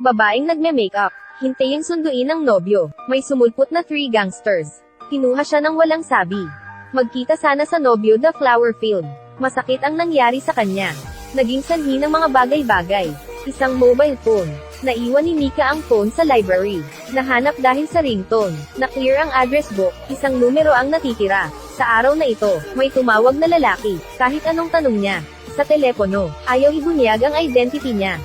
Babaeng nagme-makeup. Hintayang sunduin ng nobyo. May sumulpot na three gangsters. Kinuha siya ng walang sabi. Magkita sana sa nobyo the flower field. Masakit ang nangyari sa kanya. Naging sanhi ng mga bagay-bagay. Isang mobile phone. Naiwan ni Mika ang phone sa library. Nahanap dahil sa ringtone. Na-clear ang address book. Isang numero ang natitira. Sa araw na ito, may tumawag na lalaki. Kahit anong tanong niya. Sa telepono, ayaw ibunyag ang identity niya.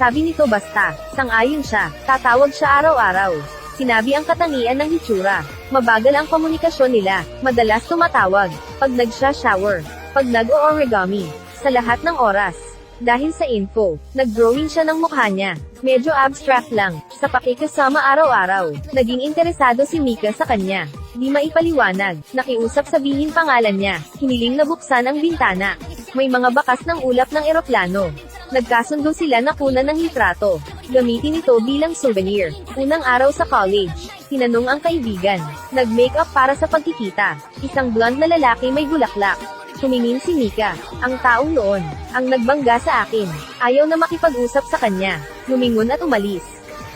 Sabi nito basta, sang-ayon siya, tatawag siya araw-araw. Sinabi ang katangian ng hitsura. Mabagal ang komunikasyon nila, madalas tumatawag, pag nagsha-shower, pag nag-o-origami, sa lahat ng oras. Dahil sa info, nag-drawing siya ng mukha niya. Medyo abstract lang, sa pakikasama araw-araw. Naging interesado si Mika sa kanya. Di maipaliwanag, nakiusap sabihin pangalan niya. Hiniling na buksan ang bintana. May mga bakas ng ulap ng eroplano. Nagkasundo sila na kunan ng litrato. Gamitin ito bilang souvenir. Unang araw sa college. Tinanong ang kaibigan. Nag-makeup para sa pagkikita. Isang blonde na lalaki may bulaklak. Tumingin si Mika, ang taong noon, ang nagbangga sa akin. Ayaw na makipag-usap sa kanya. Lumingon at umalis.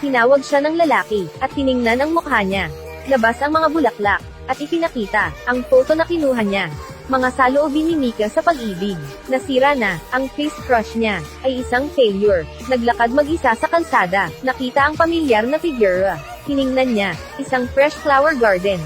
Tinawag siya ng lalaki, at tiningnan ang mukha niya. Labas ang mga bulaklak, at ipinakita, ang photo na kinuha niya. Mga saloobin ni Mika sa pag-ibig. Nasira na, ang face crush niya, ay isang failure. Naglakad mag-isa sa kalsada, nakita ang pamilyar na figura. Tiningnan niya, isang fresh flower garden.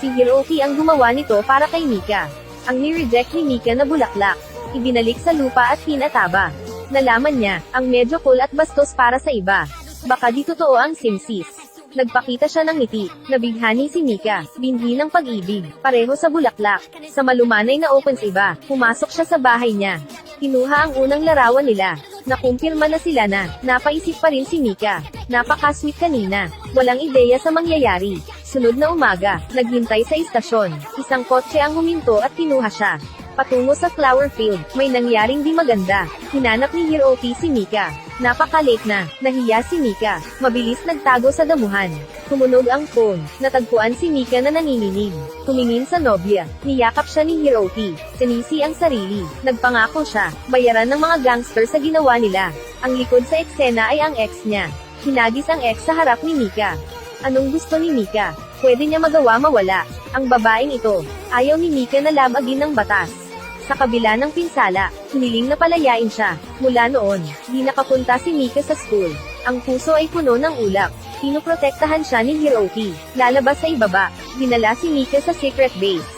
Si Hiroki ang gumawa nito para kay Mika. Ang ni-reject ni Mika na bulaklak. Ibinalik sa lupa at pinataba. Nalaman niya, ang medyo cool at bastos para sa iba. Baka di totoo ang simsis. Nagpakita siya ng ngiti, nabighani si Mika, binhi ng pag-ibig, pareho sa bulaklak. Sa malumanay na opens iba, pumasok siya sa bahay niya. Kinuha ang unang larawan nila. Nakumpirma na sila na, napaisip pa rin si Mika. Napaka-sweet kanina. Walang ideya sa mangyayari. Sunod na umaga, naghintay sa istasyon. Isang kotse ang huminto at kinuha siya. Patungo sa flower field, may nangyaring di maganda. Hinanap ni Hiroki si Mika. Napaka-late na, nahiya si Mika. Mabilis nagtago sa damuhan. Tumunog ang phone. Natagpuan si Mika na nanginginig. Tumingin sa nobya. Niyakap siya ni Hiroki. Sinisi ang sarili. Nagpangako siya. Bayaran ng mga gangster sa ginawa nila. Ang likod sa eksena ay ang ex niya. Hinagis ang ex sa harap ni Mika. Anong gusto ni Mika? Pwede niya magawa mawala. Ang babaeng ito, ayaw ni Mika na labagin ng batas. Sa kabila ng pinsala, hiniling na palayain siya. Mula noon, di nakapunta si Mika sa school. Ang puso ay puno ng ulap. Pinoprotektahan siya ni Hiroki. Lalabas sa ibaba, dinala si Mika sa secret base.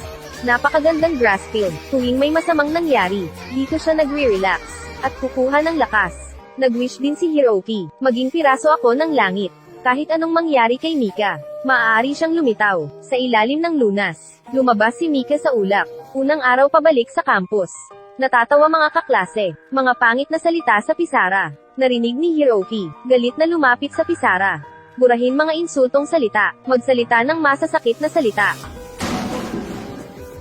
Napakagandang grass field. Tuwing may masamang nangyari, dito siya nagre-relax. At kukuha ng lakas. Nag-wish din si Hiroki, maging piraso ako ng langit. Kahit anong mangyari kay Mika, maaari siyang lumitaw, sa ilalim ng lunas. Lumabas si Mika sa ulap. Unang araw pabalik sa campus. Natatawa mga kaklase, mga pangit na salita sa pisara. Narinig ni Hiroki, galit na lumapit sa pisara. Burahin mga insultong salita, magsalita ng masasakit na salita.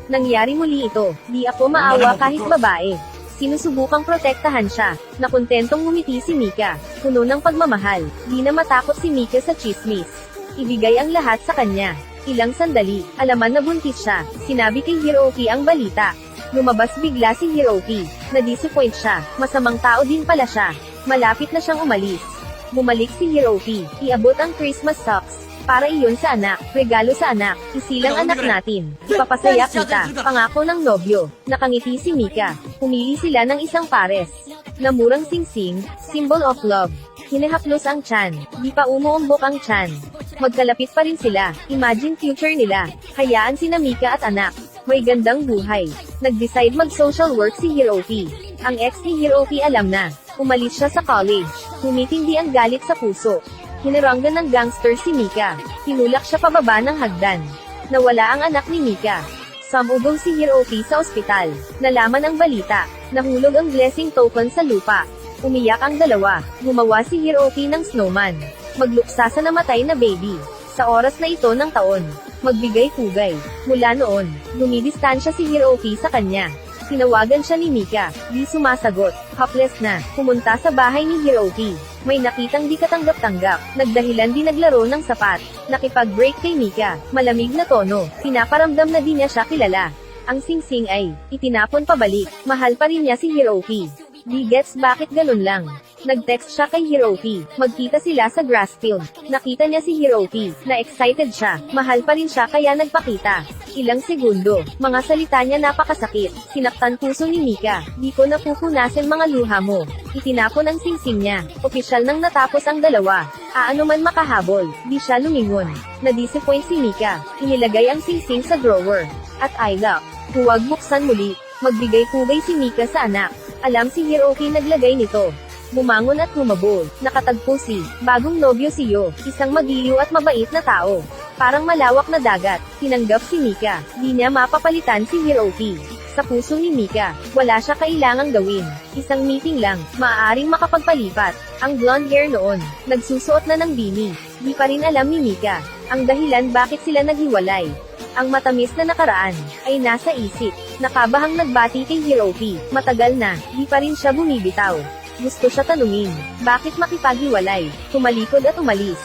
Nangyari muli ito, di ako maawa kahit babae. Sinusubukang protektahan siya, na kontentong ngumiti si Mika, puno ng pagmamahal, di na matakot si Mika sa chismis. Ibigay ang lahat sa kanya. Ilang sandali, alaman na buntis siya, sinabi kay Hiroki ang balita. Lumabas bigla si Hiroki, na-disappoint siya, masamang tao din pala siya. Malapit na siyang umalis. Bumalik si Hiroki, iabot ang Christmas socks, para iyon sa anak, regalo sa anak, isilang anak natin. Ipapasaya kita, pangako ng nobyo. Nakangiti si Mika. Pumili sila ng isang pares. Na murang singsing, symbol of love. Hinahaplos ang chan, di pa umuumbok ang chan. Magkalapit pa rin sila, imagine future nila. Hayaan sina Mika at anak. May gandang buhay. Nag-decide mag-social work si Hiroki. Ang ex ni Hiroki alam na. Umalis siya sa college. Tumitindi ang galit sa puso. Hinaranggan ng gangster si Mika. Tinulak siya pababa ng hagdan. Nawala ang anak ni Mika. Samugong si Hiroki sa ospital. Nalaman ang balita. Nahulog ang blessing token sa lupa. Umiyak ang dalawa. Gumawa si Hiroki ng snowman. Magluksa sa namatay na baby. Sa oras na ito ng taon. Magbigay-pugay. Mula noon, lumidistansya si Hiroki sa kanya. Tinawagan siya ni Mika, di sumasagot, hapless na, pumunta sa bahay ni Hiroki. May nakitang di katanggap-tanggap, nagdahilan di naglaro ng sapat, nakipag-break kay Mika, malamig na tono, pinaparamdam na di niya siya kilala. Ang singsing ay, itinapon pabalik, mahal pa rin niya si Hiroki. Di gets bakit ganun lang. Nag-text siya kay Hiroki. Magkita sila sa grass field. Nakita niya si Hiroki. Na-excited siya. Mahal pa rin siya kaya nagpakita. Ilang segundo. Mga salita niya napakasakit. Sinaktan puso ni Mika. Di ko napupunasin mga luha mo. Itinapon ang singsing niya. Opisyal nang natapos ang dalawa. Aano man makahabol. Di siya lumingon. Na-disappoint si Mika. Inilagay ang singsing sa drawer. At I love. Huwag buksan muli. Magbigay pugay si Mika sa anak. Alam si Hiroki naglagay nito. Bumangon at humabol. Nakatagpo si, bagong nobyo si Yo, isang magiliw at mabait na tao. Parang malawak na dagat, tinanggap si Mika. Di niya mapapalitan si Hiroki. Sa puso ni Mika, wala siya kailangang gawin. Isang meeting lang, maaaring makapagpalipat. Ang blonde hair noon, nagsusuot na ng bini. Di pa rin alam ni Mika, ang dahilan bakit sila naghiwalay. Ang matamis na nakaraan, ay nasa isip. Nakabahang nagbati kay Hiroki, matagal na, di pa rin siya bumibitaw. Gusto siya tanungin, bakit makipaghiwalay? Tumalikod at umalis.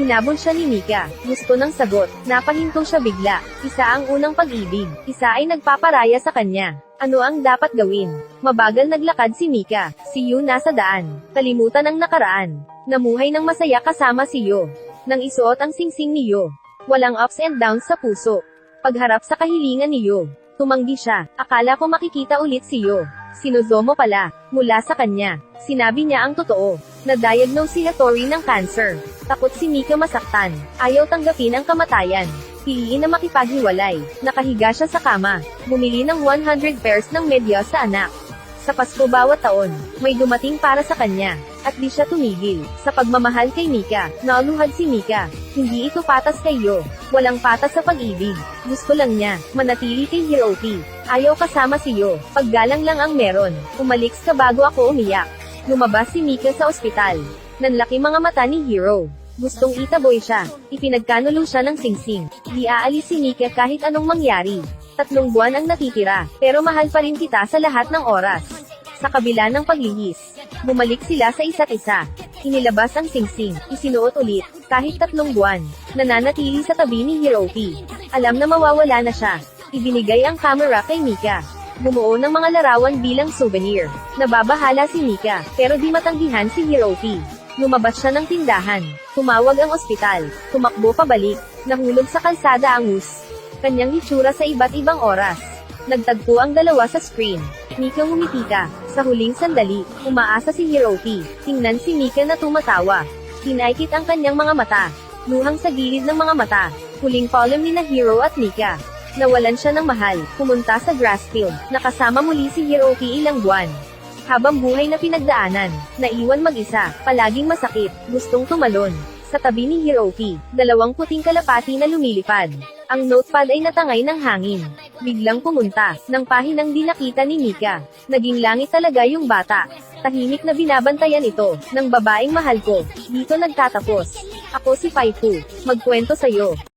Hinabol siya ni Mika, gusto ng sagot, napahinto siya bigla. Isa ang unang pag-ibig, isa ay nagpaparaya sa kanya. Ano ang dapat gawin? Mabagal naglakad si Mika, si Yu nasa daan. Kalimutan ang nakaraan. Namuhay ng masaya kasama si Yo. Nang isuot ang singsing ni Yo. Walang ups and downs sa puso. Pagharap sa kahilingan ni Yo. Tumanggi siya, akala ko makikita ulit si Yo. Sinuzomo pala, mula sa kanya. Sinabi niya ang totoo. Na-diagnose si Hattori ng cancer. Takot si Mika masaktan. Ayaw tanggapin ang kamatayan. Piliin na makipaghiwalay. Nakahiga siya sa kama. Bumili ng 100 pairs ng medyas sa anak. Sa Pasko bawat taon, may dumating para sa kanya. At di siya tumigil. Sa pagmamahal kay Mika, nauluhad si Mika. Hindi ito patas kay Yo. Walang patas sa pag-ibig. Gusto lang niya, manatili kay Hiroki. Ayaw kasama si Yo. Paggalang lang ang meron. Umaliks ka bago ako umiyak. Lumabas si Mika sa ospital. Nanlaki mga mata ni Hiro. Gustong itaboy siya. Ipinagkanulo siya ng singsing. Di aalis si Mika kahit anong mangyari. Tatlong buwan ang natitira, pero mahal pa rin kita sa lahat ng oras. Sa kabila ng paglihis, bumalik sila sa isa't isa. Inilabas ang singsing, isinuot ulit, kahit tatlong buwan. Nananatili sa tabi ni Hiroki. Alam na mawawala na siya. Ibinigay ang camera kay Mika. Bumuo ng mga larawan bilang souvenir. Nababahala si Mika, pero di matanggihan si Hiroki. Lumabas siya ng tindahan. Tumawag ang ospital. Tumakbo pabalik. Nahulog sa kalsada ang us. Kanyang hitsura sa iba't ibang oras. Nagtagpo ang dalawa sa screen. Mika humitika. Sa huling sandali, umaasa si Hiroki. Tingnan si Mika na tumatawa. Hinaykit ang kanyang mga mata. Luhang sa gilid ng mga mata. Huling column ni na Hiro at Mika. Nawalan siya ng mahal, pumunta sa grassfield. Nakasama muli si Hiroki ilang buwan. Habang buhay na pinagdaanan, naiwan mag-isa, palaging masakit, gustong tumalon. Sa tabi ni Hiroki, dalawang puting kalapati na lumilipad. Ang notepad ay natangay ng hangin. Biglang pumunta, ng pahinang di nakita ni Mika. Naging langit talaga yung bata. Tahimik na binabantayan ito, ng babaeng mahal ko. Dito nagtatapos. Ako si Paipu. Magkwento sa'yo.